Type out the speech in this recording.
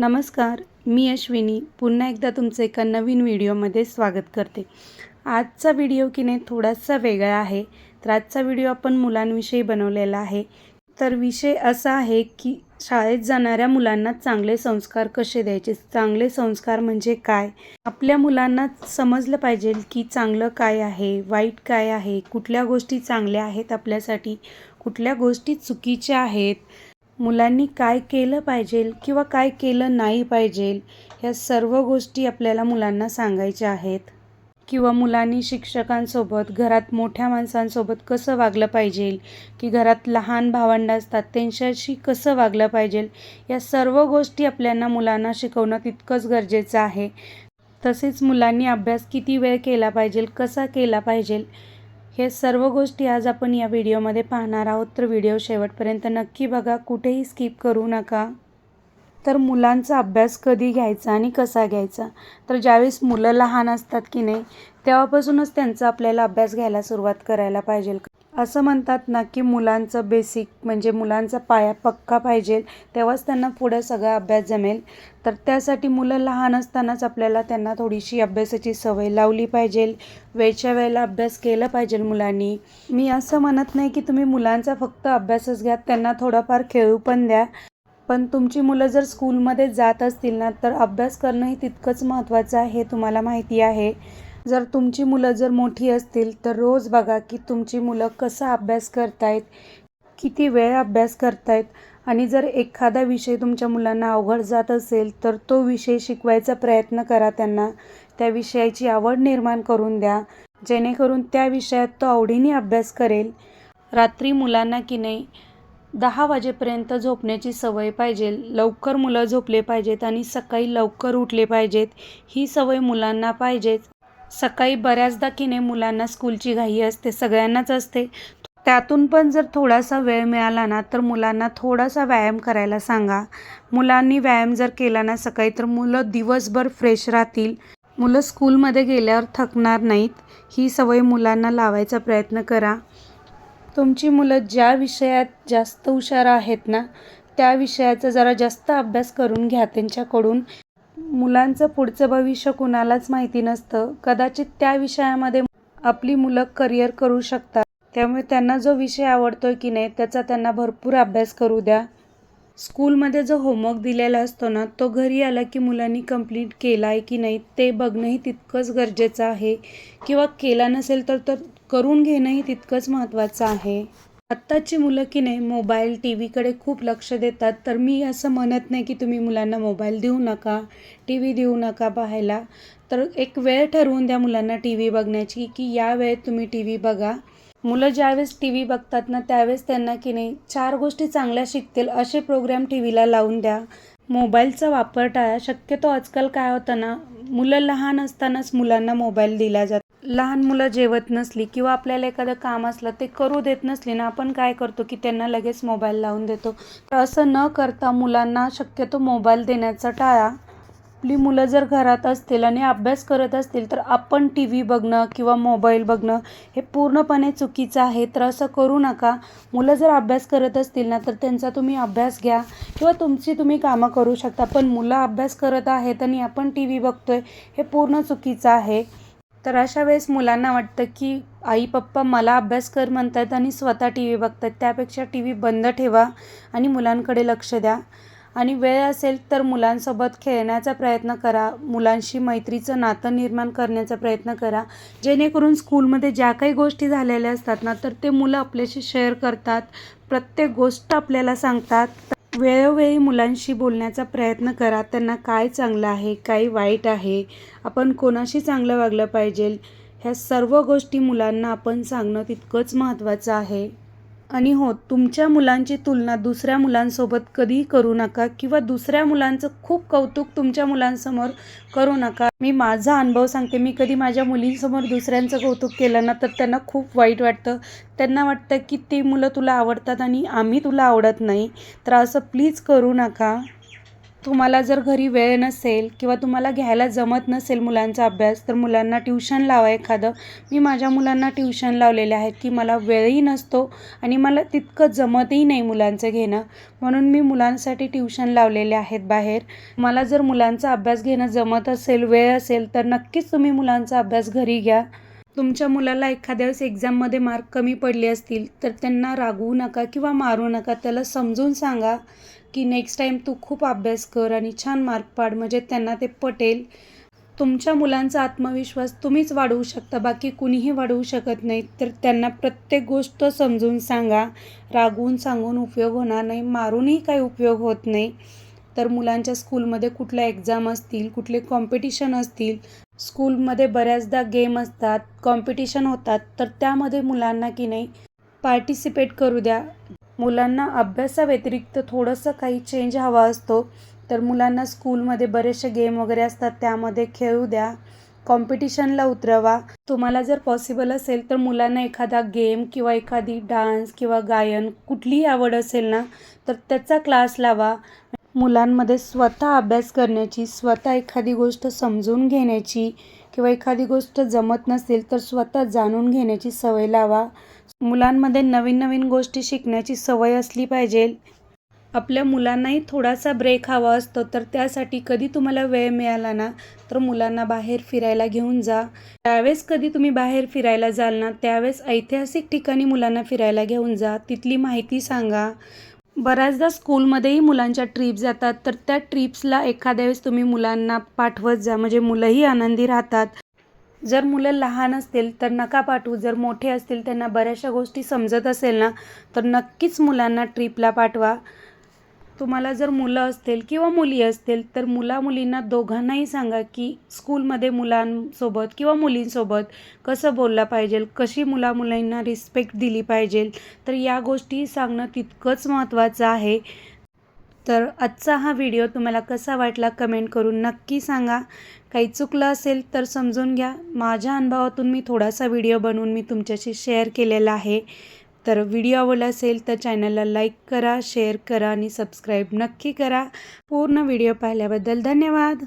नमस्कार मी अश्विनी पुन्हा एकदा तुमचं एका नवीन व्हिडिओमध्ये स्वागत करते. आजचा व्हिडिओ की नाही थोडासा वेगळा आहे तर आजचा व्हिडिओ आपण मुलांविषयी बनवलेला आहे. तर विषय असा आहे की शाळेत जाणाऱ्या मुलांना चांगले संस्कार कसे द्यायचे? चांगले संस्कार म्हणजे काय? आपल्या मुलांना समजलं पाहिजे की चांगलं काय आहे वाईट काय आहे कुठल्या गोष्टी चांगल्या आहेत आपल्यासाठी कुठल्या गोष्टी चुकीच्या आहेत मुलांनी काय केलं पाहिजे किंवा काय केलं नाही पाहिजे ह्या सर्व गोष्टी आपल्याला मुलांना सांगायच्या आहेत. किंवा मुलांनी शिक्षकांसोबत घरात मोठ्या माणसांसोबत कसं वागलं पाहिजे? की घरात लहान भावंडं असतात त्यांच्याशी कसं वागलं पाहिजे? या सर्व गोष्टी आपल्याला मुलांना शिकवणं तितकंच गरजेचं आहे. तसेच मुलांनी अभ्यास किती वेळ केला पाहिजे? कसा केला पाहिजे? हे सर्व गोष्टी आज आपण या व्हिडिओमध्ये पाहणार आहोत. तर व्हिडिओ शेवटपर्यंत नक्की बघा कुठेही स्किप करू नका. तर मुलांचा अभ्यास कधी घ्यायचा आणि कसा घ्यायचा? तर ज्यावेळेस मुलं लहान असतात की नाही तेव्हापासूनच त्यांचा आपल्याला अभ्यास घ्यायला सुरुवात करायला पाहिजे. असं म्हणतात ना की मुलांचं बेसिक म्हणजे मुलांचा पाया पक्का पाहिजे तेव्हाच त्यांना पुढं सगळा अभ्यास जमेल. तर त्यासाठी मुलं लहान असतानाच आपल्याला त्यांना थोडीशी अभ्यासाची सवय लावली पाहिजे. वेळच्या वेळेला अभ्यास केला पाहिजे मुलांनी. मी असं म्हणत नाही की तुम्ही मुलांचा फक्त अभ्यासच घ्या त्यांना थोडाफार खेळू पण द्या. पण तुमची मुलं जर स्कूलमध्ये जात असतील ना तर अभ्यास करणंही तितकंच महत्त्वाचं आहे हे तुम्हाला माहिती आहे. जर तुमची मुलं जर मोठी असतील तर रोज बघा की तुमची मुलं कसा अभ्यास करतायत किती वेळ अभ्यास करतायत. आणि जर एखादा विषय तुमच्या मुलांना अवघड जात असेल तर तो विषय शिकवायचा प्रयत्न करा त्यांना. त्या विषयाची आवड निर्माण करून द्या. जेणेकरून त्या विषयात तो आवडीने अभ्यास करेल. रात्री मुलांना की नाही दहा वाजेपर्यंत झोपण्याची सवय पाहिजे. लवकर मुलं झोपले पाहिजेत आणि सकाळी लवकर उठले पाहिजेत. ही सवय मुलांना पाहिजेच. सकाळी बऱ्याचदा की नाही मुलांना स्कूलची घाई असते सगळ्यांनाच असते. त्यातून पण जर थोडासा वेळ मिळाला ना तर मुलांना थोडासा व्यायाम करायला सांगा. मुलांनी व्यायाम जर केला ना सकाळी तर मुलं दिवसभर फ्रेश राहतील. मुलं स्कूलमध्ये गेल्यावर थकणार नाहीत. ही सवय मुलांना लावायचा प्रयत्न करा. तुमची मुलं ज्या विषयात जास्त हुशार आहेत ना त्या विषयाचा जरा जास्त अभ्यास करून घ्या त्यांच्याकडून. मुलांचं पुढचं भविष्य कुणालाच माहिती नसतं. कदाचित त्या विषयामध्ये आपली मुलं करिअर करू शकतात. त्यामुळे त्यांना जो विषय आवडतोय की नाही त्याचा त्यांना भरपूर अभ्यास करू द्या. स्कूलमध्ये जो होमवर्क दिलेला असतो ना तो घरी आला की मुलांनी कंप्लीट केला आहे की नाही ते बघणंही तितकंच गरजेचं आहे. किंवा केला नसेल तर तर करून घेणंही तितकंच महत्त्वाचं आहे. आत्ताची मुलं की नाही मोबाईल टी व्हीकडे खूप लक्ष देतात. तर मी असं म्हणत नाही की तुम्ही मुलांना मोबाईल देऊ नका टी व्ही देऊ नका पाहायला. तर एक वेळ ठरवून द्या मुलांना टी व्ही बघण्याची की या वेळेत तुम्ही टी व्ही बघा. मुलं ज्यावेळेस टी व्ही बघतात ना त्यावेळेस त्यांना की नाही चार गोष्टी चांगल्या शिकतील. असे प्रोग्राम टी व्हीला लावून द्या. मोबाईलचा वापर टाळा. शक्यतो आजकाल काय होतं ना मुलं लहान असतानाच मुलांना मोबाईल दिला जातो. लहान मुलं जेवत नसली किंवा आपल्याला एखादं काम असलं ते करू देत नसली ना आपण काय करतो की त्यांना लगेच मोबाईल लावून देतो. तर असं न करता मुलांना शक्यतो मोबाईल देण्याचा टाळा. आपली मुलं जर घरात असतील आणि अभ्यास करत असतील तर आपण टी व्ही बघणं किंवा मोबाईल बघणं हे पूर्णपणे चुकीचं आहे. तर असं करू नका. मुलं जर अभ्यास करत असतील ना तर त्यांचा तुम्ही अभ्यास घ्या किंवा तुमची तुम्ही कामं करू शकता. पण मुलं अभ्यास करत आहेत आणि आपण टी व्ही बघतोय हे पूर्ण चुकीचं आहे. तर अशा वेळेस मुलांना वाटतं की आई पप्पा मला अभ्यास कर म्हणतात आणि स्वतः टी व्ही बघतात. त्यापेक्षा टी व्ही बंद ठेवा आणि मुलांकडे लक्ष द्या. आणि वेळ असेल तर मुलांसोबत खेळण्याचा प्रयत्न करा. मुलांशी मैत्रीचं नातं निर्माण करण्याचा प्रयत्न करा. जेणेकरून स्कूलमध्ये ज्या काही गोष्टी झालेल्या असतात ना तर ते मुलं आपल्याशी शेअर करतात. प्रत्येक गोष्ट आपल्याला सांगतात. वेळोवेळी मुलांशी बोलण्याचा प्रयत्न करा. त्यांना काय चांगलं आहे काय वाईट आहे आपण कोणाशी चांगलं वागलं पाहिजे ह्या सर्व गोष्टी मुलांना आपण सांगणं तितकंच महत्त्वाचं आहे. आणि हो तुमच्या मुलांची तुलना दुसऱ्या मुलांसोबत कधीही करू नका किंवा दुसऱ्या मुलांचं खूप कौतुक तुमच्या मुलांसमोर करू नका. मी माझा अनुभव सांगते. मी कधी माझ्या मुलींसमोर दुसऱ्यांचं कौतुक केलं ना तर त्यांना खूप वाईट वाटतं. त्यांना वाटतं की ती मुलं तुला आवडतात आणि आम्ही तुला आवडत नाही. तर असं प्लीज करू नका. तुम्हाला जर घरी वेळ नसेल किंवा तुम्हाला घ्यायला जमत नसेल मुलांचा अभ्यास तर मुलांना ट्युशन लावा एखादं. मी माझ्या मुलांना ट्युशन लावलेले आहेत की मला वेळही नसतो आणि मला तितकं जमतही नाही मुलांचं घेणं. म्हणून मी मुलांसाठी ट्युशन लावलेले आहेत बाहेर. मला जर मुलांचा अभ्यास घेणं जमत असेल वेळ असेल तर नक्कीच तुम्ही मुलांचा अभ्यास घरी घ्या. तुमच्या मुलाला एखाद्या वेळेस एक्झाममध्ये मार्क कमी पडले असतील तर त्यांना रागवू नका किंवा मारू नका. त्याला समजून सांगा की नेक्स्ट टाईम तू खूप अभ्यास कर आणि छान मार्क पाड म्हणजे त्यांना ते पटेल. तुमच्या मुलांचा आत्मविश्वास तुम्हीच वाढवू शकता बाकी कुणीही वाढवू शकत नाही. तर त्यांना प्रत्येक गोष्ट समजून सांगा. रागवून सांगून उपयोग होणार नाही मारूनही काही उपयोग होत नाही. तर मुलांच्या स्कूलमध्ये कुठल्या एक्झाम असतील कुठले कॉम्पिटिशन असतील स्कूलमध्ये बऱ्याचदा गेम असतात कॉम्पिटिशन होतात तर त्यामध्ये मुलांना की नाही पार्टिसिपेट करू द्या. मुलांना अभ्यासाव्यतिरिक्त थोडंसं काही चेंज हवा असतो तर मुलांना स्कूलमध्ये बरेचसे गेम वगैरे असतात त्यामध्ये खेळू द्या. कॉम्पिटिशनला उतरवा. तुम्हाला जर पॉसिबल असेल तर मुलांना एखादा गेम किंवा एखादी डान्स किंवा गायन कुठलीही आवड असेल ना तर त्याचा क्लास लावा. मुलांमध्ये स्वतः अभ्यास करण्याची स्वतः एखादी गोष्ट समजून घेण्याची किंवा एखादी गोष्ट जमत नसेल तर स्वतः जाणून घेण्याची सवय लावा. मुलांमध्ये नवीन नवीन गोष्टी शिकण्याची सवय असली पाहिजे. आपल्या मुलांनाही थोडासा ब्रेक हवा असतो तर त्यासाठी कधी तुम्हाला वेळ मिळाला ना तर मुलांना बाहेर फिरायला घेऊन जा. त्यावेळेस कधी तुम्ही बाहेर फिरायला जाल ना त्यावेळेस ऐतिहासिक ठिकाणी मुलांना फिरायला घेऊन जा. तिथली माहिती सांगा. बऱ्याचदा स्कूलमध्येही मुलांच्या ट्रीप जातात तर त्या ट्रीप्सला एखाद्या वेळेस तुम्ही मुलांना पाठवत जा म्हणजे मुलंही आनंदी राहतात. जर मुलं लहान असतील तर नका पाठवू. जर मोठे असतील त्यांना बऱ्याचशा गोष्टी समजत असेल ना तर नक्कीच मुलांना ट्रीपला पाठवा. तुम्हाला जर मुलं असतील किंवा मुली असतील तर मुला मुलींना दोघांनाही सांगा की स्कूलमध्ये मुलांसोबत किंवा मुलींसोबत कसं बोललं पाहिजे कशी मुला मुलींना रिस्पेक्ट दिली पाहिजे. तर या गोष्टी सांगणं तितकंच महत्त्वाचं आहे. तर आजचा हा व्हिडिओ तुम्हाला कसा वाटला कमेंट करून नक्की सांगा. काही चुकलं असेल तर समजून घ्या. माझ्या अनुभवातून मी थोडासा व्हिडिओ बनवून मी तुमच्याशी शेअर केलेला आहे. तर व्हिडिओ आवडला असेल तर चॅनलला लाईक करा शेअर करा आणि सबस्क्राईब नक्की करा. पूर्ण व्हिडिओ पाहिल्याबद्दल धन्यवाद.